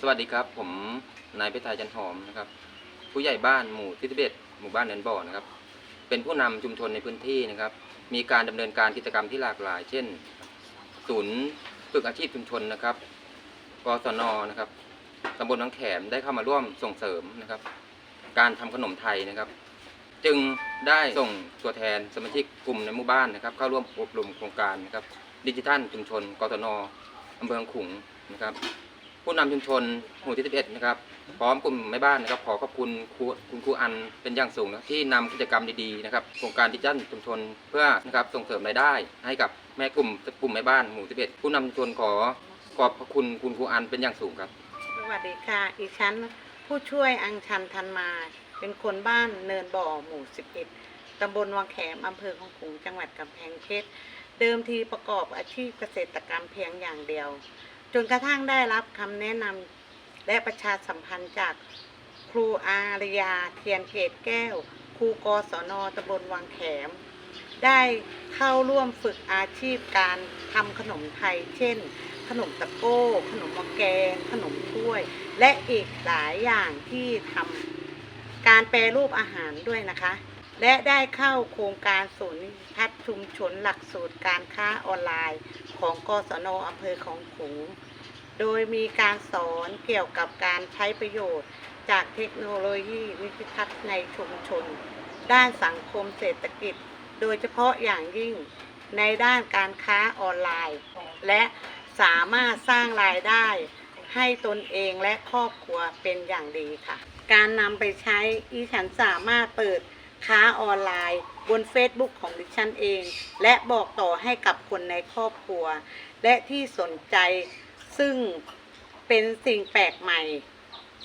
สวัสดีครับ ผมนายเพชรไทยจันหอมนะครับ ผู้ใหญ่บ้านหมู่ที่11หมู่บ้านเนินบ่อนะครับ เป็นผู้นำชุมชนในพื้นที่นะครับ มีการดำเนินการกิจกรรมที่หลากหลาย เช่น ศูนย์ฝึกอาชีพชุมชนนะครับกศนนะครับตำบลหนองแขมได้เข้ามาร่วมส่งเสริมนะครับ การทำขนมไทยนะครับ จึงได้ส่งตัวแทนสมาชิกกลุ่มในหมู่บ้านนะครับ เข้าร่วมอบรมโครงการนะครับดิจิทัลชุมชนกศนอำเภอหนองขลุงนะครับ ผู้นำชุมชนหมู่ที่ 11 นะครับ พร้อมกลุ่มแม่บ้านนะครับ ขอขอบคุณครูคุณครูอันเป็นอย่างสูงนะที่นำกิจกรรมดีๆนะครับโครงการดิจิทัลชุมชนเพื่อนะครับส่งเสริมรายได้ ให้กับแม่กลุ่มกลุ่มแม่บ้านหมู่ 11 ผู้นำชุมชนขอขอบพระคุณคุณครูอันเป็นอย่างสูงครับ สวัสดีค่ะอีฉันผู้ช่วยอังชันทันมา เป็นคนบ้านเนินบ่อหมู่ 11 ตำบลวังแขมอำเภอของขลุงจังหวัดกำแพงเพชรเดิมทีประกอบอาชีพเกษตรกรรมเพียงอย่างเดียว จนกระทั่งได้รับคำแนะนำและประชาสัมพันธ์จากครูอารยาเทียนเกตแก้ว ครูกศนตำบลวังแขม ได้เข้าร่วมฝึกอาชีพการทำขนมไทย เช่น ขนมตะโก้ ขนมมะแกง ขนมถ้วย และอีกหลายอย่างที่ทำการแปรรูปอาหารด้วยนะคะ และได้เข้าโครงการศูนย์พัฒน์ชุมชนหลักสูตรการค้าออนไลน์ ของกศนอำเภอของขลุงโดยมีการสอนเกี่ยวกับการใช้ประโยชน์ จากเทคโนโลยีวิทัศน์ในชุมชน ด้านสังคมเศรษฐกิจ โดยเฉพาะอย่างยิ่งในด้านการค้าออนไลน์ และสามารถสร้างรายได้ให้ตนเองและครอบครัวเป็นอย่างดีค่ะ การนำไปใช้อีฉันสามารถเปิด ค้าออนไลน์ บน Facebook ของดิฉันเอง และบอกต่อให้กับคนในครอบครัว และที่สนใจซึ่งเป็นสิ่งแปลกใหม่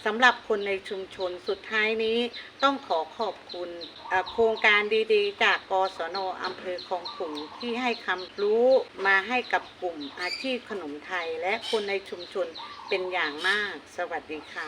สำหรับคนในชุมชนสุดท้ายนี้ต้องขอขอบคุณโครงการดีๆ จากกศนอำเภอคลองขุงที่ให้คำรู้มาให้กับกลุ่มอาชีพขนมไทย และคนในชุมชนเป็นอย่างมาก สวัสดีค่ะ